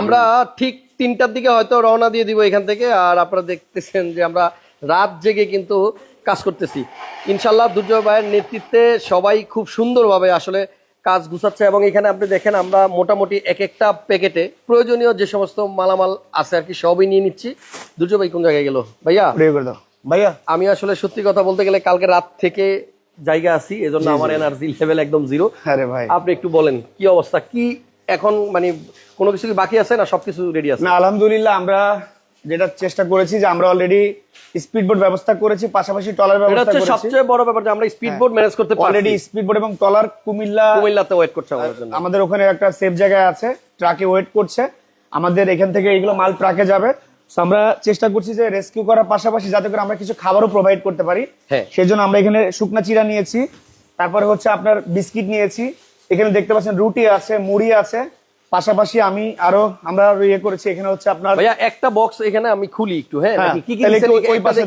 আমরা ঠিক তিনটার দিকে হয়তো রওনা দিয়ে দিব এখান থেকে আর আপনারা দেখতেছেন যে আমরা রাত জেগে কিন্তু কাজ করতেছি। ইনশাল্লাহ দুর্জয় ভাইয়ের নেতৃত্বে সবাই খুব সুন্দরভাবে আসলে কাজ গুছাচ্ছে এবং এখানে আপনি দেখেন আমরা মোটামুটি এক একটা প্যাকেটে প্রয়োজনীয় যে সমস্ত মালামাল আছে আর কি সবই নিয়ে নিচ্ছি। দুর্জয় ভাই কোন জায়গায় গেল? ভাইয়া? ভাইয়া? আমি আসলে সত্যি কথা বলতে গেলে কালকে রাত থেকে জায়গা আছি এজন্য আমার এনার্জি লেভেল একদম জিরো ভাই। আপনি একটু বলেন কি অবস্থা? কি এখন মানে কোনো কিছু কি বাকি আছে না সবকিছু রেডি আছে? না আলহামদুলিল্লাহ আমরা যেটা চেষ্টা করেছি যে আমরা অলরেডি স্পিড বোট ব্যবস্থা করেছি পাশাপাশি টলার এটা ব্যবস্থা হচ্ছে করেছি। সবচেয়ে বড় ব্যাপার যে আমরা স্পিড বোট ম্যানেজ করতে অলরেডি পারছি। স্পিড বোট এবং টলার কুমিল্লা কুমিল্লাতে ওয়েট করছে আমাদের জন্য। আমাদের ওখানে একটা সেফ জায়গায় আছে ট্রাকে ওয়েট করছে। আমাদের এখান থেকে এগুলো মাল ট্রাকে যাবে। আমরা চেষ্টা করছি যে রেস্কিউ করার পাশাপাশি যাতে করে আমরা কিছু খাবারও প্রোভাইড করতে পারি। হ্যাঁ। সেই জন্য আমরা এখানে শুকনা চিরা নিয়েছি। তারপরে হচ্ছে আপনার বিস্কিট নিয়েছি। এখানে দেখতে পাচ্ছেন রুটি আছে মুড়ি আছে। পাশাপাশি আমি আরও আমরা ইয়ে করেছি এখানে হচ্ছে আপনার ভাইয়া একটা বক্স এখানে আমি খুলি একটু হ্যাঁ? হ্যাঁ, কি কি তাহলে দিছেন একটু ওই পাশে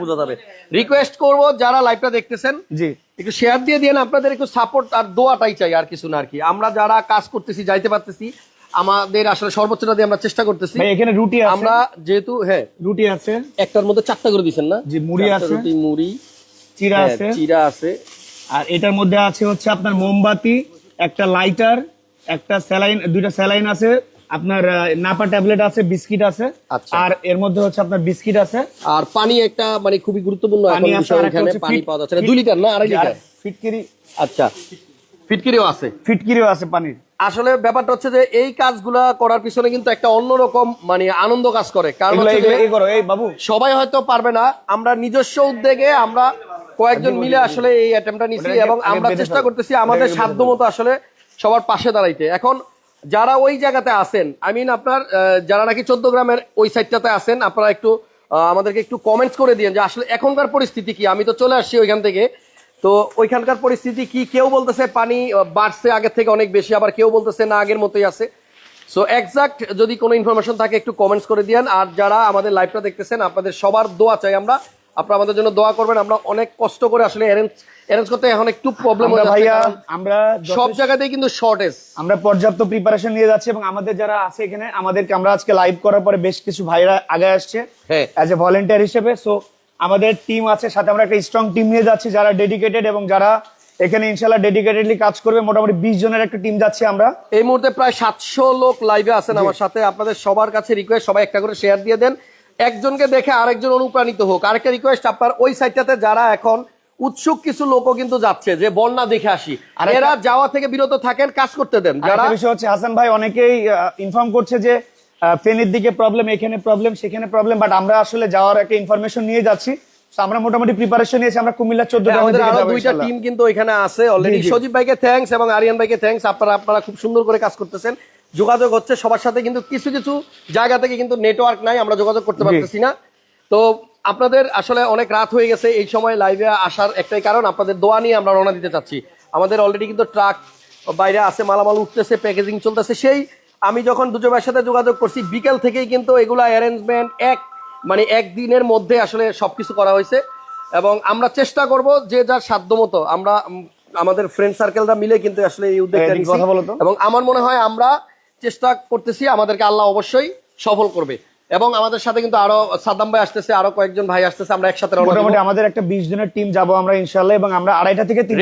বোঝা যাবে। রিকোয়েস্ট করব যারা লাইভটা দেখতেছেন জি। একটু শেয়ার দিয়ে দিয়ে আপনাদের একটু সাপোর্ট আর দোয়াটাই চাই আর কিছু না আর কি। আমরা যারা কাজ করতেছি যাইতে পারতেছি আমাদের আসলে সর্বোচ্চটা দিয়ে আমরা চেষ্টা করতেছি। এখানে রুটি আছে। আমরা যেহেতু হ্যাঁ রুটি আছে। একটার মধ্যে চারটা করে দিছেন না? জি, মুড়ি আছে। রুটি মুড়ি চিরা হ্যাঁ, আছে। চিরা আছে। আর এটার মধ্যে আছে হচ্ছে আপনার মোমবাতি একটা লাইটার একটা স্যালাইন দুইটা স্যালাইন আছে আপনার নাপা ট্যাবলেট আছে বিস্কিট আছে আচ্ছা। আর এর মধ্যে হচ্ছে আপনার বিস্কিট আছে। আর পানি একটা মানে খুবই গুরুত্বপূর্ণ পানি এখন আছে বিষয় এখানে পানি পাওয়া যাচ্ছে না। দুই লিটার না আড়াই লিটার? ফিটকিরি। আচ্ছা। ফিটকিরিও আছে? ফিটকিরিও আছে পানির। আসলে ব্যাপারটা হচ্ছে যে এই কাজগুলা করার পিছনে কিন্তু একটা অন্যরকম মানে আনন্দ কাজ করে। কারণ হচ্ছে এই করো এই বাবু। সবাই হয়তো পারবে না। আমরা নিজস্ব উদ্যোগে আমরা কয়েকজন মিলে আসলে এই অ্যাটেম্পটা নিছি এবং আমরা চেষ্টা করতেছি আমাদের ওটাকে বেঁধে সাধ্য মতো আসলে সবার পাশে দাঁড়াইতে। এখন যারা ওই জায়গাতে আছেন আই মিন আপনার যারা নাকি চোদ্দ গ্রামের ওই সাইডটাতে আছেন, আপনারা একটু আমাদেরকে একটু কমেন্টস করে দিন যে আসলে এখনকার পরিস্থিতি কি। আমি তো চলে আসছি ওইখান থেকে। তো ওইখানকার পরিস্থিতি কি? কেউ বলতেছে পানি বাড়ছে আগের থেকে অনেক বেশি, আবার কেউ বলতেছে না, আগের মতোই আছে। সো এক্সাক্ট যদি কোনো ইনফরমেশন থাকে একটু কমেন্টস করে দিয়েন। আর যারা আমাদের লাইভটা দেখতেছেন, আপনাদের সবার দোয়া চাই আমরা আপনারা আমাদের জন্য দোয়া করবেন আমরা অনেক কষ্ট করে আসলে অ্যারেঞ্জ অ্যারেঞ্জ করতে এখন একটু প্রবলেম হয়ে ভাইয়া আমরা সব জায়গাতেই কিন্তু শর্টেজ আমরা পর্যাপ্ত প্রিপারেশন নিয়ে যাচ্ছি এবং আমাদের যারা আছে এখানে আমাদেরকে আমরা আজকে লাইভ করার পরে বেশ কিছু ভাইরা আগে আসছে হ্যাঁ। অ্যাজ এ ভলেন্টিয়ার হিসেবে। সো আমাদের টিম আছে সাথে আমরা একটা স্ট্রং টিম নিয়ে যাচ্ছি যারা ডেডিকেটেড এবং যারা এখানে ইনশাল্লাহ ডেডিকেটেডলি কাজ করবে। মোটামুটি বিশ জনের একটা টিম যাচ্ছি আমরা। এই মুহূর্তে প্রায় সাতশো লোক লাইভে আছেন আমার সাথে। আপনাদের সবার কাছে রিকোয়েস্ট সবাই একটা করে শেয়ার দিয়ে দেন। একজনকে দেখে আরেকজন অনুপ্রাণিত হোক। আরেকটা রিকোয়েস্ট আপনার ওই সাইডটাতে যারা এখন উৎসুক কিছু লোকও কিন্তু যাচ্ছে যে বন্যা দেখে আসি। আরেকটা- এরা যাওয়া থেকে বিরত থাকেন কাজ করতে দেন। যারা বিষয় হচ্ছে হাসান ভাই অনেকেই ইনফর্ম করছে যে ফেনীর দিকে প্রবলেম এখানে প্রবলেম সেখানে প্রবলেম বাট আমরা আসলে যাওয়ার একটা ইনফরমেশন নিয়ে যাচ্ছি। আমরা মোটামুটি প্রিপারেশন নিয়েছি আমরা কুমিল্লা চোদ্দ হ্যাঁ, দুইটা টিম কিন্তু এখানে আছে অলরেডি। সজীব ভাইকে থ্যাঙ্কস এবং আরিয়ান ভাইকে থ্যাঙ্কস আপনারা আপনারা খুব সুন্দর করে কাজ করতেছেন। যোগাযোগ হচ্ছে সবার সাথে কিন্তু কিছু কিছু জায়গা থেকে কিন্তু নেটওয়ার্ক নাই আমরা যোগাযোগ করতে পারতেছি না। তো আপনাদের আসলে অনেক রাত হয়ে গেছে এই সময় লাইভে আসার একটাই কারণ আপনাদের দোয়া নিয়ে আমরা রওনা দিতে চাচ্ছি। আমাদের অলরেডি কিন্তু ট্রাক বাইরে আছে মালামাল উঠতেছে প্যাকেজিং চলতেছে সেই আমি যখন দুজো ভাইয়ের সাথে যোগাযোগ করছি বিকেল থেকেই কিন্তু এগুলা অ্যারেঞ্জমেন্ট এক মানে একদিনের মধ্যে আসলে সবকিছু করা হয়েছে। এবং আমরা চেষ্টা করব যে যার সাধ্য মতো আমরা আমাদের ফ্রেন্ড সার্কেলরা মিলে কিন্তু আসলে এই উদ্যোগটা বলো এবং আমার মনে হয় আমরা চেষ্টা করতেছি আমাদেরকে আল্লাহ অবশ্যই সফল করবে। এবং আমাদের সাথে কিন্তু আরও সাদ্দাম ভাই আসতেছে আরও কয়েকজন ভাই আসতেছে আমরা একসাথে মোটামুটি আমাদের একটা বিশ জনের টিম যাব আমরা ইনশাল্লাহ এবং আমরা আড়াইটা থেকে টিম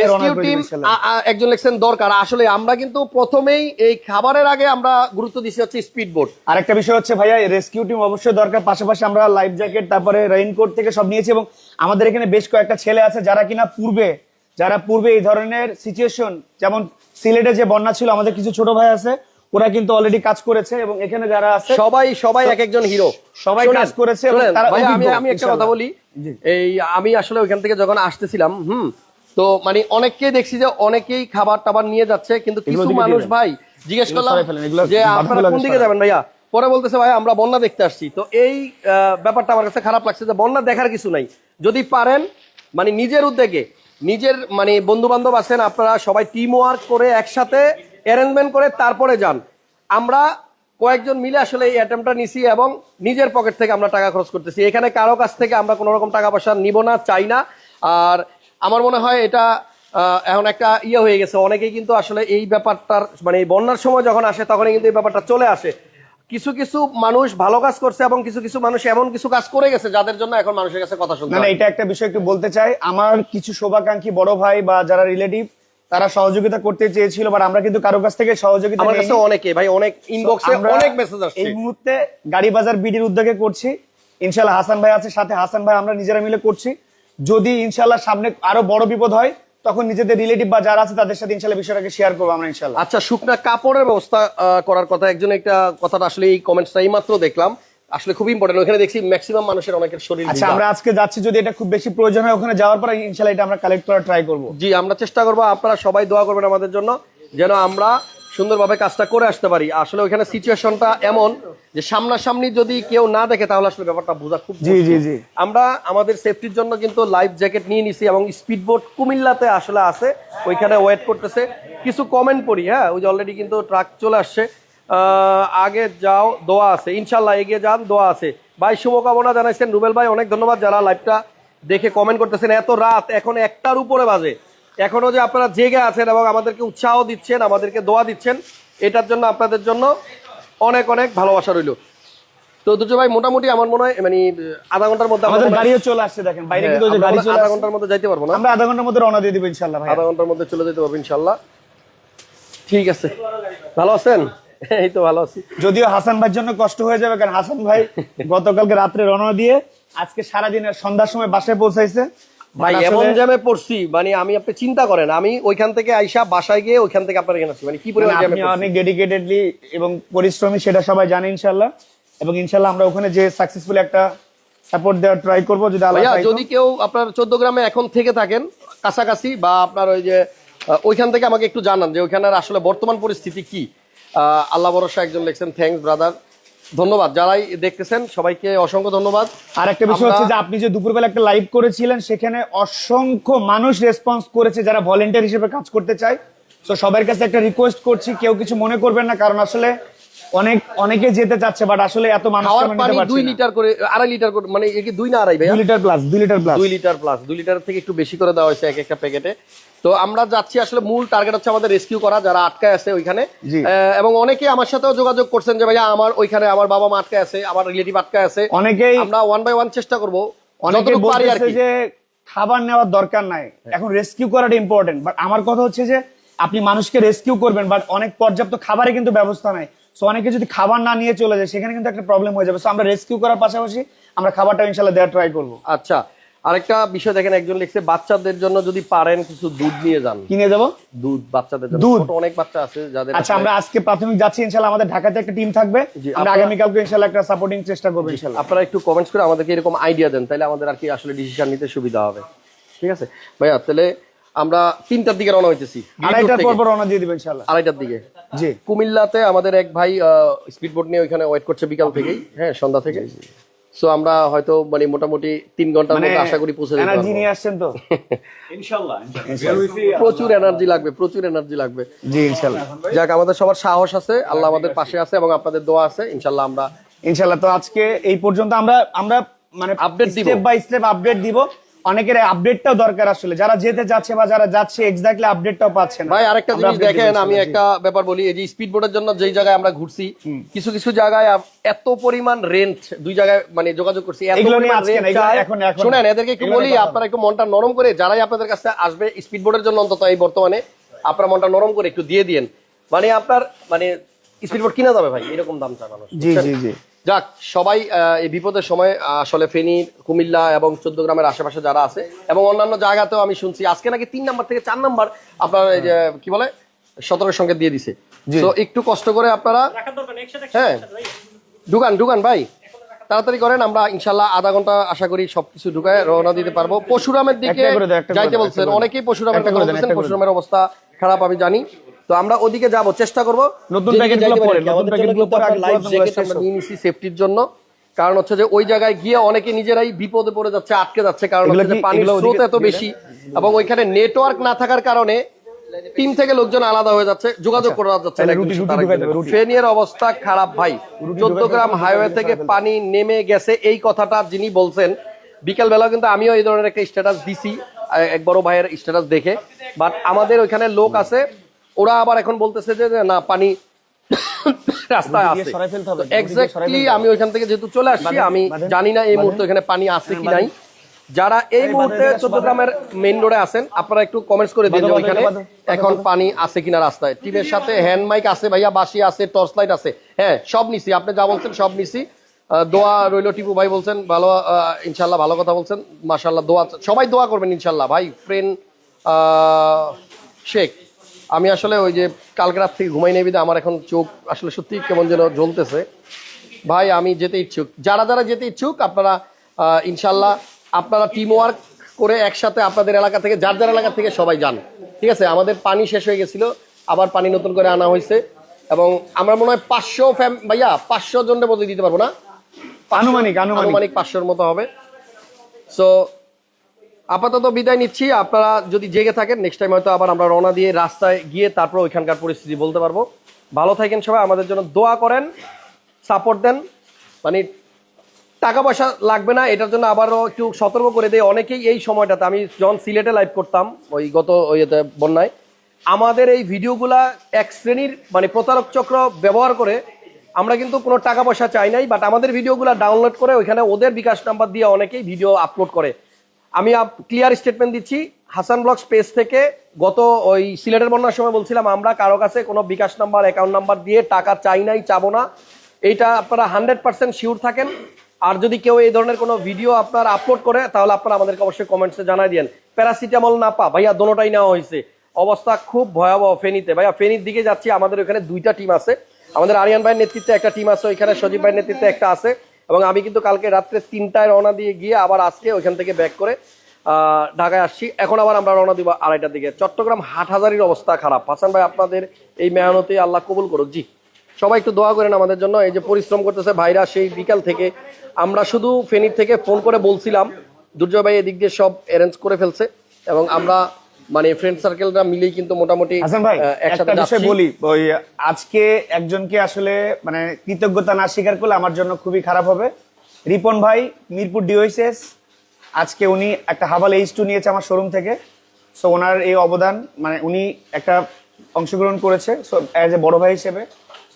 একজন লেখছেন দরকার। আসলে আমরা কিন্তু প্রথমেই এই খাবারের আগে আমরা গুরুত্ব দিচ্ছি হচ্ছে স্পিড বোট আর একটা বিষয় হচ্ছে ভাইয়া রেস্কিউ টিম অবশ্যই দরকার। পাশাপাশি আমরা লাইফ জ্যাকেট তারপরে রেইনকোট থেকে সব নিয়েছি এবং আমাদের এখানে বেশ কয়েকটা ছেলে আছে যারা কিনা পূর্বে যারা পূর্বে এই ধরনের সিচুয়েশন যেমন সিলেটে যে বন্যা ছিল আমাদের কিছু ছোট ভাই আছে ওরা কিন্তু অলরেডি কাজ করেছে এবং এখানে যারা আছে সবাই সবাই এক একজন হিরো সবাই কাজ করেছে আমি আমি একটা কথা বলি। এই আমি আসলে ওইখান থেকে যখন আসতেছিলাম হুম তো মানে অনেককেই দেখছি যে অনেকেই খাবার টাবার নিয়ে যাচ্ছে কিন্তু কিছু মানুষ ভাই জিজ্ঞেস করলাম যে আপনারা কোন দিকে যাবেন ভাইয়া? পরে বলতেছে ভাই আমরা বন্যা দেখতে আসছি। তো এই ব্যাপারটা আমার কাছে খারাপ লাগছে যে বন্যা দেখার কিছু নাই। যদি পারেন মানে নিজের উদ্যোগে নিজের মানে বন্ধু বান্ধব আছেন আপনারা সবাই টিম ওয়ার্ক করে একসাথে অ্যারেঞ্জমেন্ট করে তারপরে যান। আমরা কয়েকজন মিলে আসলে এই অ্যাটেম্পটা নিছি এবং নিজের পকেট থেকে আমরা টাকা খরচ করতেছি। এখানে কারও কাছ থেকে আমরা কোনো রকম টাকা পয়সা নিব না চাই না। আর আমার মনে হয় এটা এখন একটা ইয়ে হয়ে গেছে। অনেকেই কিন্তু আসলে এই ব্যাপারটার মানে এই বন্যার সময় যখন আসে তখনই কিন্তু এই ব্যাপারটা চলে আসে। কিছু কিছু মানুষ ভালো কাজ করছে এবং কিছু কিছু মানুষ এমন কিছু কাজ করে গেছে যাদের জন্য এখন মানুষের কাছে কথা শুনতে না এটা একটা বিষয় একটু বলতে চাই। আমার কিছু শোভাকাঙ্ক্ষী বড় ভাই বা যারা রিলেটিভ তারা সহযোগিতা করতে চেয়েছিল বাট আমরা কিন্তু কারও কাছ থেকে সহযোগিতা আমার কাছে অনেকে ভাই অনেক ইনবক্সে অনেক মেসেজ আসছে। এই মুহূর্তে গাড়ি বাজার বিডির উদ্যোগে করছি। ইনশাল্লাহ হাসান ভাই আছে সাথে হাসান ভাই আমরা নিজেরা মিলে করছি। যদি ইনশাল্লাহ সামনে আরও বড় বিপদ হয় তখন নিজেদের রিলেটিভ বা যারা আছে তাদের সাথে ইনশাল্লাহ বিষয়টাকে শেয়ার করব আমরা ইনশাল্লাহ আচ্ছা শুকনা কাপড়ের ব্যবস্থা করার কথা একজন একটা কথাটা আসলে এই কমেন্টসটা এই মাত্র দেখলাম। আসলে খুব ইম্পর্টেন্ট ওখানে দেখছি ম্যাক্সিমাম মানুষের অনেকের শরীর আচ্ছা আমরা আজকে যাচ্ছি যদি এটা খুব বেশি প্রয়োজন হয় ওখানে যাওয়ার পরে ইনশাল্লাহ এটা আমরা কালেক্ট করার ট্রাই করব। জি আমরা চেষ্টা করব আপনারা সবাই দোয়া করবেন আমাদের জন্য যেন আমরা সুন্দরভাবে কাজটা করে আসতে পারি। আসলে ওখানে সিচুয়েশনটা এমন যে সামনাসামনি যদি কেউ না দেখে তাহলে আসলে ব্যাপারটা বোঝা খুব জি জি জি। আমরা আমাদের সেফটির জন্য কিন্তু লাইফ জ্যাকেট নিয়ে নিছি এবং স্পিড বোট কুমিল্লাতে আসলে আছে ওইখানে ওয়েট করতেছে। কিছু কমেন্ট পড়ি হ্যাঁ? ওই যে অলরেডি কিন্তু ট্রাক চলে আসছে। আগে যাও দোয়া আছে। ইনশাল্লাহ এগিয়ে যান দোয়া আছে। ভাই শুভকামনা জানাইছেন রুবেল ভাই অনেক ধন্যবাদ যারা লাইভটা দেখে কমেন্ট করতেছেন। এত রাত এখন একটার উপরে বাজে। এখনও যে আপনারা জেগে আছেন এবং আমাদেরকে উৎসাহ দিচ্ছেন আমাদেরকে দোয়া দিচ্ছেন এটার জন্য আপনাদের জন্য অনেক অনেক ভালোবাসা রইল। তো দুটো ভাই মোটামুটি আমার মনে হয় মানে আধা ঘণ্টার মধ্যে আমাদের গাড়িও চলে আসছে দেখেন। বাইরে কিন্তু যে গাড়ি চলে আধা ঘণ্টার মধ্যে যাইতে পারব না। আমরা আধা ঘণ্টার মধ্যে রওনা দিয়ে দিব ইনশাল্লাহ ভাই আধা ঘণ্টার মধ্যে চলে যেতে পারব ইনশাল্লাহ ঠিক আছে। ভালো আছেন? এই তো ভালো আছি। যদিও হাসান ভাইয়ের জন্য কষ্ট হয়ে যাবে কারণ হাসান ভাই গতকালকে রাত্রে রওনা দিয়ে আজকে সারাদিনের সন্ধ্যার সময় বাসায় পৌঁছাইছে। ভাই এমন জ্যামে পড়ছি মানে আমি আপনি চিন্তা করেন আমি ওইখান থেকে আইসা বাসায় গিয়ে ওইখান থেকে আপনার এখানে আসছি। মানে কি মানে পরিমাণ জ্যামে আপনি অনেক ডেডিকেটেডলি এবং পরিশ্রমী সেটা সবাই জানে ইনশাল্লাহ এবং ইনশাল্লাহ আমরা ওখানে যে সাকসেসফুল একটা সাপোর্ট দেওয়ার ট্রাই করব যদি আল্লাহ। যদি কেউ আপনার চোদ্দ গ্রামে এখন থেকে থাকেন কাছাকাছি বা আপনার ওই যে ওইখান থেকে আমাকে একটু জানান যে ওইখানের আসলে বর্তমান পরিস্থিতি কি? আল্লাহ বরসা একজন লিখছেন থ্যাংকস ব্রাদার ধন্যবাদ। যারাই দেখতেছেন সবাইকে অসংখ্য ধন্যবাদ। আর একটা বিষয় হচ্ছে যে আপনি যে দুপুরবেলা একটা লাইভ করেছিলেন সেখানে অসংখ্য মানুষ রেসপন্স করেছে যারা ভলেন্টিয়ার হিসেবে কাজ করতে চায়। তো সবার কাছে একটা রিকোয়েস্ট করছি কেউ কিছু মনে করবেন না কারণ আসলে অনেক অনেকে যেতে চাচ্ছে বাট আসলে এত মানুষ পানি নিতে পারছি দুই না। লিটার করে আড়াই লিটার করে মানে কি দুই না আড়াই ভাইয়া? দুই লিটার প্লাস দুই লিটার প্লাস দুই লিটার প্লাস দুই লিটার থেকে একটু বেশি করে দেওয়া হয়েছে এক একটা প্যাকেটে। তো আমরা যাচ্ছি আসলে মূল টার্গেট হচ্ছে আমাদের রেস্কিউ করা যারা আটকায় আছে ওইখানে। এবং অনেকে আমার সাথেও যোগাযোগ করছেন যে ভাইয়া আমার ওইখানে আমার বাবা মা আটকায় আছে আমার রিলেটিভ আটকায় আছে। অনেকেই আমরা ওয়ান বাই ওয়ান চেষ্টা করব অনেকে বলতেছে যে খাবার নেওয়ার দরকার নাই। এখন রেস্কিউ করাটা ইম্পর্টেন্ট বাট আমার কথা হচ্ছে যে আপনি মানুষকে রেস্কিউ করবেন বাট অনেক পর্যাপ্ত খাবারের কিন্তু ব্যবস্থা নাই। সো অনেকে যদি খাবার না নিয়ে চলে যায় সেখানে কিন্তু একটা প্রবলেম হয়ে যাবে। সো আমরা রেস্কিউ করার পাশাপাশি আমরা খাবারটা ইনশাল্লাহ দেওয়ার ট্রাই করব। আচ্ছা আরেকটা বিষয় দেখেন একজন লিখছে বাচ্চাদের জন্য যদি পারেন কিছু দুধ নিয়ে যান। কিনে যাব? দুধ বাচ্চাদের জন্য। দুধ? ছোট অনেক বাচ্চা আছে যাদের আচ্ছা আমরা আজকে প্রাথমিক যাচ্ছি ইনশাল্লাহ আমাদের ঢাকাতে একটা টিম থাকবে। আমরা আপনারা- আগামীকালকে ইনশাল্লাহ একটা সাপোর্টিং চেষ্টা করব ইনশাল্লাহ। আপনারা একটু কমেন্টস করে আমাদেরকে এরকম আইডিয়া দেন তাহলে আমাদের আর কি আসলে ডিসিশন নিতে সুবিধা হবে। ঠিক আছে? ভাইয়া তাহলে আমরা তিনটার দিকে রওনা হইতেছি। আড়াইটার পর পর রওনা দিয়ে দিবেন ইনশাল্লাহ আড়াইটার দিকে। জি। কুমিল্লাতে আমাদের এক ভাই স্পিড বোট নিয়ে ওইখানে ওয়েট করছে বিকাল থেকেই হ্যাঁ সন্ধ্যা থেকে। সো আমরা হয়তো মানে মোটামুটি তিন ঘণ্টার মানে মধ্যে আশা করি পৌঁছে যেতে এনার্জি নিয়ে আসছেন তো? প্রচুর এনার্জি লাগবে প্রচুর এনার্জি লাগবে। জি ইনশাল্লাহ যাক আমাদের সবার সাহস আছে আল্লাহ আমাদের পাশে আছে এবং আপনাদের দোয়া আছে ইনশাল্লাহ আমরা ইনশাল্লাহ তো আজকে এই পর্যন্ত আমরা আমরা মানে আপডেট দিব। স্টেপ বাই স্টেপ আপডেট দিব। অনেকের আপডেটটাও দরকার আসলে। যারা যেতে যাচ্ছে বা যারা যাচ্ছে এক্স্যাক্টলি আপডেটটাও পাচ্ছে না। ভাই আরেকটা জিনিস দেখেন আমি একটা ব্যাপার বলি এই যে স্পিড বোটের জন্য যেই জায়গায় আমরা ঘুরছি কিছু কিছু জায়গায় এত পরিমাণ রেন্ট দুই জায়গায় মানে যোগাযোগ করছি শুনেন এদেরকে একটু বলি আপনারা একটু মনটা নরম করে যারাই আপনাদের কাছে আসবে স্পিড বোটের জন্য অন্তত এই বর্তমানে আপনারা মনটা নরম করে একটু দিয়ে দিয়েন। মানে আপনার মানে স্পিড বোট কিনা যাবে ভাই এরকম দাম মানুষ জি জি জি। যাক সবাই এই বিপদের সময় আসলে ফেনী কুমিল্লা এবং চোদ্দ গ্রামের আশেপাশে যারা আছে এবং অন্যান্য জায়গাতেও আমি শুনছি আজকে নাকি তিন নাম্বার থেকে চার নাম্বার আপনার এই যে কি বলে সতর্ক সংকেত দিয়ে দিছে। তো একটু কষ্ট করে আপনারা হ্যাঁ। ঢুকান ঢুকান ভাই। তাড়াতাড়ি করেন আমরা ইনশাল্লাহ আধা ঘণ্টা আশা করি সবকিছু ঢুকায় রওনা দিতে পারব। পশুরামের দিকে যাইতে বলছেন। অনেকেই পশুরামের একটা কথা বলছেন পশুরামের অবস্থা খারাপ আমি জানি। তো আমরা ওদিকে যাব চেষ্টা করব নতুন যেদিকে প্যাকেটগুলো পরে, নতুন প্যাকেটগুলো পরে আগে লাইফ জ্যাকেট আমরা নিয়ে নিছি সেফটির জন্য। কারণ হচ্ছে যে ওই জায়গায় গিয়ে অনেকে নিজেরাই বিপদে পড়ে যাচ্ছে আটকে যাচ্ছে কারণ হচ্ছে যে পানির স্রোত এত বেশি এবং ওইখানে নেটওয়ার্ক না থাকার কারণে টিম থেকে লোকজন আলাদা হয়ে যাচ্ছে যোগাযোগ করা যাচ্ছে। ফেনীর অবস্থা খারাপ ভাই। চোদ্দ গ্রাম হাইওয়ে থেকে পানি নেমে গেছে এই কথাটা যিনি বলছেন বিকেল বেলা কিন্তু আমিও এই ধরনের একটা স্ট্যাটাস দিছি এক বড় ভাইয়ের স্ট্যাটাস দেখে। বাট আমাদের ওইখানে লোক আছে ওরা আবার এখন বলতেছে যে না পানি রাস্তায় আছে। এক্স্যাক্টলি আমি ওইখান থেকে যেহেতু চলে আসছি আমি জানি না এই মুহূর্তে এখানে পানি আছে কি নাই। যারা এই মুহূর্তে মেইন রোডে আছেন আপনারা একটু কমেন্টস করে দিন ওইখানে এখন পানি আছে কিনা রাস্তায়। টিমের সাথে হ্যান্ড মাইক আছে ভাইয়া বাসি আছে টর্চ লাইট আছে। হ্যাঁ সব নিছি আপনি যা বলছেন সব নিছি। দোয়া রইল টিপু ভাই বলছেন ভালো ইনশাল্লাহ ভালো কথা বলছেন। মাশাল্লাহ দোয়া সবাই দোয়া করবেন ইনশাল্লাহ ভাই ফ্রেন্ড শেখ আমি আসলে ওই যে কালকে রাত থেকে ঘুমাই নেই আমার এখন চোখ আসলে সত্যি কেমন যেন জ্বলতেছে। ভাই আমি যেতে ইচ্ছুক। যারা যারা যেতে ইচ্ছুক আপনারা ইনশাল্লাহ আপনারা টিম ওয়ার্ক করে একসাথে আপনাদের এলাকা থেকে যার যার এলাকা থেকে সবাই যান। ঠিক আছে? আমাদের পানি শেষ হয়ে গেছিল আবার পানি নতুন করে আনা হয়েছে এবং আমরা মনে হয় পাঁচশো ফ্যাম ভাইয়া পাঁচশো জনের মতো দিতে পারব না? আনুমানিক আনুমানিক। আনুমানিক পাঁচশোর মতো হবে। সো আপাতত বিদায় নিচ্ছি। আপনারা যদি জেগে থাকেন নেক্সট টাইম হয়তো আবার আমরা রওনা দিয়ে রাস্তায় গিয়ে তারপর ওইখানকার পরিস্থিতি বলতে পারব। ভালো থাকেন সবাই, আমাদের জন্য দোয়া করেন সাপোর্ট দেন। মানে টাকা পয়সা লাগবে না, এটার জন্য আবারও একটু সতর্ক করে দেয় অনেকেই এই সময়টাতে। আমি যখন সিলেটে লাইভ করতাম, ওই গত ওই ইয়েতে বন্যায়, আমাদের এই ভিডিওগুলা এক শ্রেণির মানে প্রতারক চক্র ব্যবহার করে আমরা কিন্তু কোনো টাকা পয়সা চাই নাই বাট আমাদের ভিডিওগুলো ডাউনলোড করে ওইখানে ওদের বিকাশ নাম্বার দিয়ে অনেকেই ভিডিও আপলোড করে। আমি ক্লিয়ার স্টেটমেন্ট দিচ্ছি, হাসান ব্লক স্পেস থেকে গত ওই সিলেটের বন্যার সময় বলছিলাম, আমরা কারও কাছে কোনো বিকাশ নাম্বার অ্যাকাউন্ট নাম্বার দিয়ে টাকা চাই নাই, চাবো না। এইটা আপনারা হান্ড্রেড পার্সেন্ট শিওর থাকেন। আর যদি কেউ এই ধরনের কোনো ভিডিও আপনার আপলোড করে, তাহলে আপনারা আমাদেরকে অবশ্যই কমেন্টসে জানাই দিন প্যারাসিটামল না পা, ভাইয়া দোনোটাই নেওয়া হয়েছে। অবস্থা খুব ভয়াবহ ফেনীতে। ভাইয়া, ফেনীর দিকে যাচ্ছি, আমাদের ওখানে দুইটা টিম আছে। আমাদের আরিয়ান ভাইয়ের নেতৃত্বে একটা টিম আছে, ওইখানে সজীব ভাইয়ের নেতৃত্বে একটা আছে। এবং আমি কিন্তু কালকে রাত্রে তিনটায় রওনা দিয়ে গিয়ে আবার আজকে ওইখান থেকে ব্যাক করে ঢাকায় আসছি। এখন আবার আমরা রওনা দিব আড়াইটার দিকে। চট্টগ্রাম হাটহাজারির অবস্থা খারাপ। হাসান ভাই, আপনাদের এই মেহনতে আল্লাহ কবুল করুক। জি, সবাই একটু দোয়া করেন আমাদের জন্য। এই যে পরিশ্রম করতেছে ভাইরা সেই বিকাল থেকে। আমরা শুধু ফেনীর থেকে ফোন করে বলছিলাম, দুর্জয় ভাই এদিক দিয়ে সব অ্যারেঞ্জ করে ফেলছে এবং আমরা মানে ফ্রেন্ড সার্কেলরা মিলেই কিন্তু মোটামুটি হাসান ভাই একটা বিষয়। বলি ওই আজকে একজনকে আসলে মানে কৃতজ্ঞতা না স্বীকার করলে আমার জন্য খুবই খারাপ হবে। রিপন ভাই মিরপুর ডিওএসএস আজকে উনি একটা হাবাল এইচ টু নিয়েছে আমার শোরুম থেকে। সো ওনার এই অবদান মানে উনি একটা অংশগ্রহণ করেছে সো অ্যাজ এ বড় ভাই হিসেবে।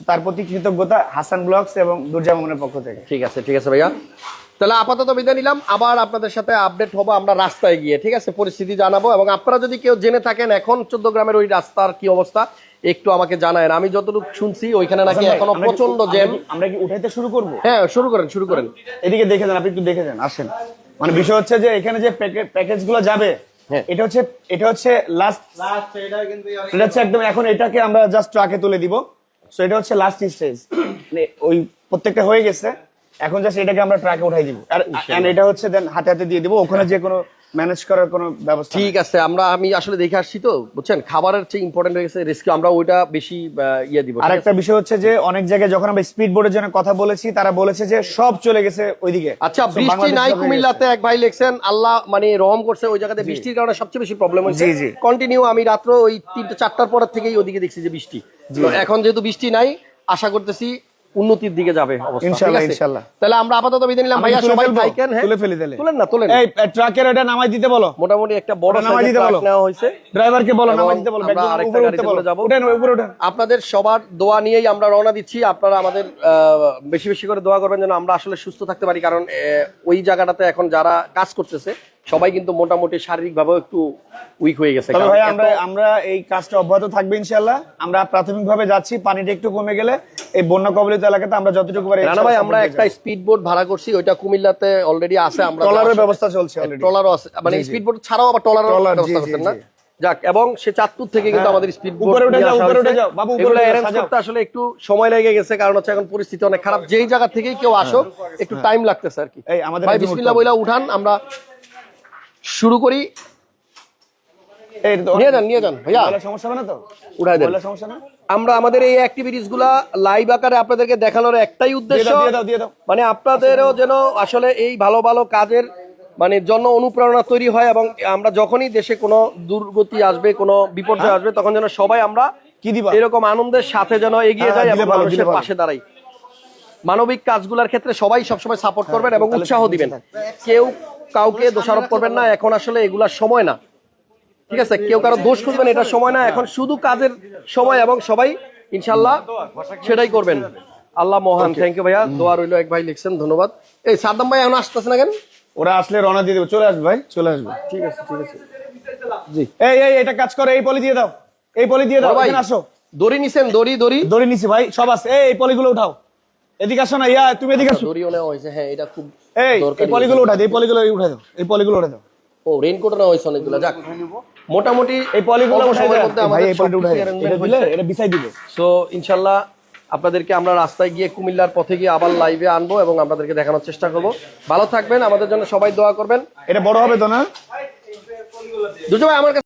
তার প্রতি কৃতজ্ঞতা হাসান ব্লগস এবং দুর্জা মামুনের পক্ষ থেকে। ঠিক আছে ঠিক আছে ভাইয়া। তাহলে আপাতত বিদায় নিলাম। আবার আপনাদের সাথে আপডেট হব আমরা রাস্তায় গিয়ে ঠিক আছে? পরিস্থিতি জানাব এবং আপনারা যদি কেউ জেনে থাকেন এখন চোদ্দ গ্রামের ওই রাস্তার কি অবস্থা একটু আমাকে জানায়েন। আমি যতটুকু শুনছি ওইখানে নাকি এখনও প্রচণ্ড জ্যাম। আমরা কি উঠাইতে শুরু করব? হ্যাঁ শুরু করেন শুরু করেন। এদিকে দেখে যান আপনি একটু দেখে যান আসেন। মানে বিষয় হচ্ছে যে এখানে যে প্যাকেজগুলো যাবে হ্যাঁ। এটা হচ্ছে এটা হচ্ছে লাস্ট এটা হচ্ছে একদম এখন এটাকে আমরা জাস্ট ট্রাকে তুলে দিব। সো এটা হচ্ছে লাস্ট স্টেজ মানে ওই প্রত্যেকটা হয়ে গেছে। এখন জাস্ট এটাকে আমরা ট্রাকে উঠাই দিব। আর এটা হচ্ছে দেন হাতে হাতে দিয়ে দিব ওখানে যে কোনো ম্যানেজ করার কোনো ব্যবস্থা ঠিক আছে আমরা আমি আসলে দেখে আসছি তো বুঝছেন? খাবারের চেয়ে ইম্পর্টেন্ট হয়ে গেছে রেস্কিউ আমরা ওইটা বেশি ইয়ে দিব আর একটা বিষয় হচ্ছে যে অনেক জায়গায় যখন আমরা স্পিড বোর্ডের জন্য কথা বলেছি তারা বলেছে যে সব চলে গেছে ওইদিকে। আচ্ছা বৃষ্টি নাই কুমিল্লাতে এক ভাই লিখছেন আল্লাহ মানে রহম করছে ওই জায়গাতে বৃষ্টির কারণে সবচেয়ে বেশি প্রবলেম হয়েছে। জি, জি। কন্টিনিউ আমি রাত্র ওই তিনটে চারটার পর থেকেই ওদিকে দেখছি যে বৃষ্টি। তো এখন যেহেতু বৃষ্টি নাই আশা করতেছি উন্নতির দিকে যাবে। তাহলে আমরা আপাতত বিদায় নিলাম। ভাইয়া সবাই থাকেন হ্যাঁ? তুলে ফেলি। তুলেন না তুলেন। এই ট্রাকের এটা নামাই দিতে বলো। মোটামুটি একটা বড় নামাই দিতে বলো। নেওয়া হয়েছে। ড্রাইভারকে বলো নামাই দিতে বলো আমরা আরেকটা গাড়িতে বলো। যাব। উঠেন উপরে উঠেন। আপনাদের সবার দোয়া নিয়েই আমরা রওনা দিচ্ছি। আপনারা আমাদের বেশি বেশি করে দোয়া করবেন যেন আমরা আসলে সুস্থ থাকতে পারি। কারণ ওই জায়গাটাতে এখন যারা কাজ করতেছে সবাই কিন্তু মোটামুটি শারীরিক ভাবেও একটু উইক হয়ে গেছে তবে ভাই আমরা আমরা এই কাজটা অব্যাহত থাকবে ইনশাল্লাহ আমরা প্রাথমিকভাবে যাচ্ছি পানিটা একটু কমে গেলে এই বন্যা কবলিত এলাকাতে আমরা যতটুকু পারি ভাই আমরা একটা স্পিড বোট ভাড়া করছি ওইটা কুমিল্লাতে অলরেডি আছে আমরা ট্রলারের ব্যবস্থা চলছে already। ট্রলারও আছে। মানে স্পিড বোট ছাড়াও আবার ট্রলারের ট্রলার, ব্যবস্থা করছেন না? যাক এবং সে চাঁদপুর থেকে কিন্তু আমাদের স্পিড উপরে উঠে যাও, উপরে উঠে যাও, বাবু, উপরে অ্যারেঞ্জ করতে আসলে একটু সময় লেগে গেছে কারণ হচ্ছে এখন পরিস্থিতি অনেক খারাপ। যেই জায়গা থেকেই কেউ আসো একটু টাইম লাগতেছে আর কি। হ্যাঁ। এই, আমাদের ভাই বিসমিল্লাহ বইলা উঠান আমরা শুরু করি। এই তো- নিয়ে যান নিয়ে যান ভাইয়া। সমস্যা না তো? উঠাই দেন। সমস্যা না? আমরা আমাদের এই অ্যাক্টিভিটিসগুলা লাইভ আকারে আপনাদেরকে দেখানোর একটাই উদ্দেশ্য মানে আপনাদেরও যেন আসলে এই ভালো ভালো কাজের মানে জন্য অনুপ্রেরণা তৈরি হয় এবং আমরা যখনই দেশে কোনো দুর্গতি আসবে কোনো বিপর্যয় আসবে তখন যেন সবাই আমরা কি দিবা? এরকম আনন্দের সাথে যেন এগিয়ে হ্যাঁ, যাই এবং মানুষের পাশে দাঁড়াই। মানবিক কাজগুলোর ক্ষেত্রে সবাই সবসময় সাপোর্ট করবেন এবং উৎসাহ দিবেন। কেউ কাউকে দোষারোপ করবেন না এখন আসলে এগুলার সময় না। ঠিক আছে? কেউ কারও দোষ খুঁজবেন এটা সময় না। এখন শুধু কাজের সময় এবং সবাই ইনশাল্লাহ সেটাই করবেন। আল্লাহ মহান। থ্যাংক ইউ ভাইয়া। দোয়া রইল এক ভাই লিখছেন ধন্যবাদ। এই সাদ্দাম ভাই এখন আসতেছে না কেন? ওরা আসলে রওনা দিয়ে দেবো। চলে আসবে ভাই চলে আসবে। ঠিক আছে ঠিক আছে। জি। এই এই এটা কাজ করে এই পলি দিয়ে দাও। এই পলি দিয়ে দাও ভাই এখানে আসো। দড়ি নিছেন দড়ি দড়ি? দড়ি নিছি ভাই সব আছে। এই এই পলিগুলো উঠাও। এদিকে আসো না ইয়া তুমি এদিকে আসো। দড়িও নেওয়া হয়েছে হ্যাঁ এটা খুব এই এই পলিগুলো উঠাই দাও এই পলিগুলো উঠাই দাও এই পলিগুলো উঠাই দাও। ও রেইনকোট নেওয়া হয়েছে অনেকগুলো যাক মোটামুটি এই পলিগুলো উঠাই দাও ভাই এই পলিটা উঠাই এটা দিলে এটা বিছাই দিবে। সো ইনশাল্লাহ আপনাদেরকে আমরা রাস্তায় গিয়ে কুমিল্লার পথে গিয়ে আবার লাইভে আনব এবং আপনাদেরকে দেখানোর চেষ্টা করব। ভালো থাকবেন আমাদের জন্য সবাই দোয়া করবেন। এটা বড় হবে তো না? দুটো ভাই আমার কাছে